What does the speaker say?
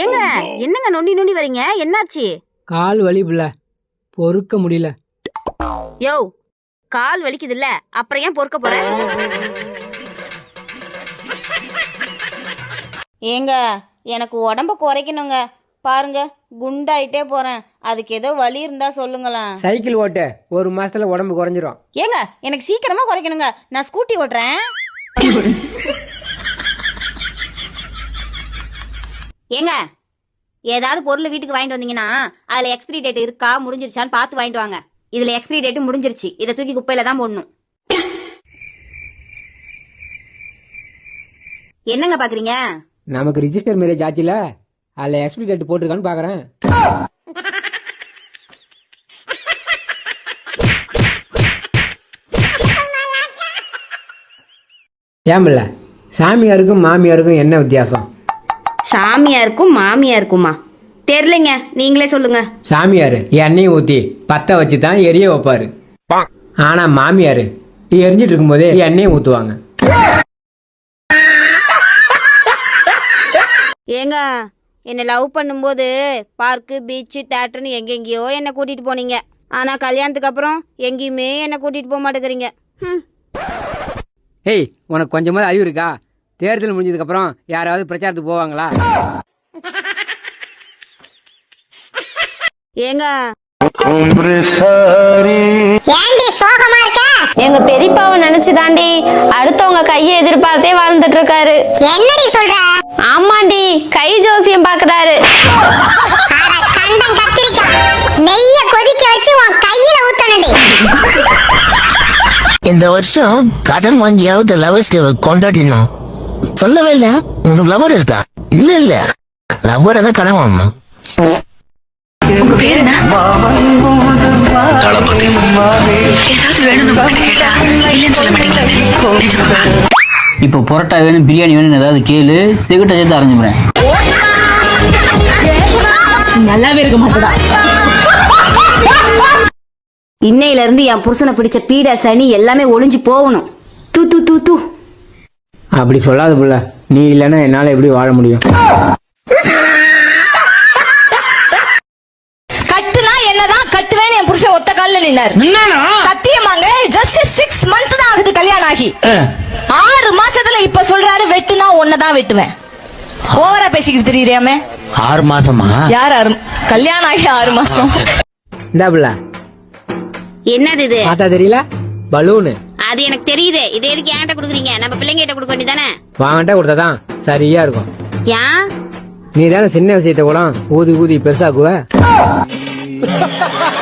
ஏங்க என்னங்க நொண்டி நொண்டி வரீங்க? என்னாச்சு? கால் வலி புள்ள பொறுக்க முடியல. யோ கால் வலிக்குது இல்ல அப்புறம் ஏன் பொறுக்க போற? ஏங்க எனக்கு உடம்ப குறைக்கணுங்க. பாருங்க குண்டாயிட்டே போறேன். அதுக்கு ஏதோ வழி இருந்தா சொல்லுங்களேன். சைக்கிள் ஓட்ட ஒரு மாசத்துல உடம்பு குறைஞ்சிரும். ஏங்க எனக்கு சீக்கிரமா குறைக்கணுங்க. நான் ஸ்கூட்டி ஓட்டுறேன். ஏங்க ஏதாவது பொருள் வீட்டுக்கு வாங்கிட்டு வந்தீங்கன்னா அதுல எக்ஸ்பிரி டேட் இருக்கா முடிஞ்சிருச்சான்னு பார்த்து வாங்கிட்டு வாங்க. இதுல எக்ஸ்பிரி டேட் முடிஞ்சிருச்சு. இதை தூக்கி குப்பையில தான் போடணும். என்னங்க பாக்குறீங்க? நமக்கு ரிஜிஸ்டர் மேரேஜ் ஆச்சுல? அதுல எக்ஸ்பிரி டேட் போட்டிருக்கான்னு பாக்குறேன். ஏன் சாமியாருக்கும் மாமியாருக்கும் என்ன வித்தியாசம்? சாமியாருக்கும் மாமியாருக்குமா? தெரியலைங்க நீங்களே சொல்லுங்க. சாமியார் எண்ணெயை ஊத்தி பத்த வச்சு தான் எரிய வைப்பாரு. ஆனா மாமியார் எரிஞ்சிட்டு இருக்கும்போதே எண்ணெயை ஊத்துவாங்க. ஏங்க என்னை லவ் பண்ணும்போது பார்க்கு பீச்சு தேட்டர்னு எங்கெங்கேயோ என்னை கூட்டிட்டு போனீங்க. ஆனா கல்யாணத்துக்கு அப்புறம் எங்கேயுமே என்னை கூட்டிட்டு போக மாட்டேங்கிறீங்க. ம் ஏய் உனக்கு கொஞ்சமாவது அறிவு இருக்கா? தேர்தல் முடிஞ்சதுக்கு அப்புறம் யாராவது பிரச்சாரத்துக்கு போவாங்களா? ஏங்க? ஏண்டி சோகமா இருக்க? எங்க பெரியப்பாவை நினைச்சு தாண்டி அடுத்தவங்க கையை எதிர்பார்த்தே வாழ்ந்துட்டு இருக்காரு என்னடி சொல்ற? ஆமாண்டி கை ஜோசியம் பாக்குறாரு. நெய்ய கொதிக்க வச்சு உன் கையில ஊத்தணுடி இந்த வருஷம் கடன் வாங்கியாவது லவர்ஸ் கொண்டாடினோம். சொல்லவே இல்ல. லவர் இருக்கா? இல்ல இல்ல. லவர் தான் கடன் வாங்கணும் இப்போ பரோட்டா வேணும் பிரியாணி வேணும் ஏதாவது கேளு சிகட்டை சேர்த்து அரைஞ்சுக்கிறேன். இன்னையில இருந்து என் புருஷனை பிடிச்ச பீட சனி எல்லாமே ஒளிஞ்சு போகணும். தூ தூ தூ தூ. அப்படி சொல்லாத புள்ள. நீ இல்லைன்னா என்னால எப்படி வாழ முடியும்? கட்டுனா என்னதான் கட்டுவேன்னு என் புருஷன் ஒத்த கால்ல நின்னாரு. சத்தியமாங்க ஜஸ்ட் சிக்ஸ் மந்த் தான் ஆகுது கல்யாணம் ஆகி. ஆறு மாசத்துல இப்ப சொல்றாரு வெட்டுனா ஒன்னதான் வெட்டுவேன். ஓவரா பேசிக்கிட்டு தெரியுறியாமே ஆறு மாசமா? யார் ஆறு கல்யாணம் ஆகி ஆறு மாசம். இந்தா புள்ள. என்னது இது? பார்த்தா தெரியல? பலூனு. அது எனக்கு தெரியுது. இது எதுக்கு என்கிட்ட கொடுக்குறீங்க? நம்ம பிள்ளைங்க கிட்ட கொடுக்க வேண்டியதானே வாங்கிட்ட கொடுத்தாதான் சரியா இருக்கும். ஏன் நீ தானே சின்ன விஷயத்த கூட ஊதி ஊதி பெருசாக்குவ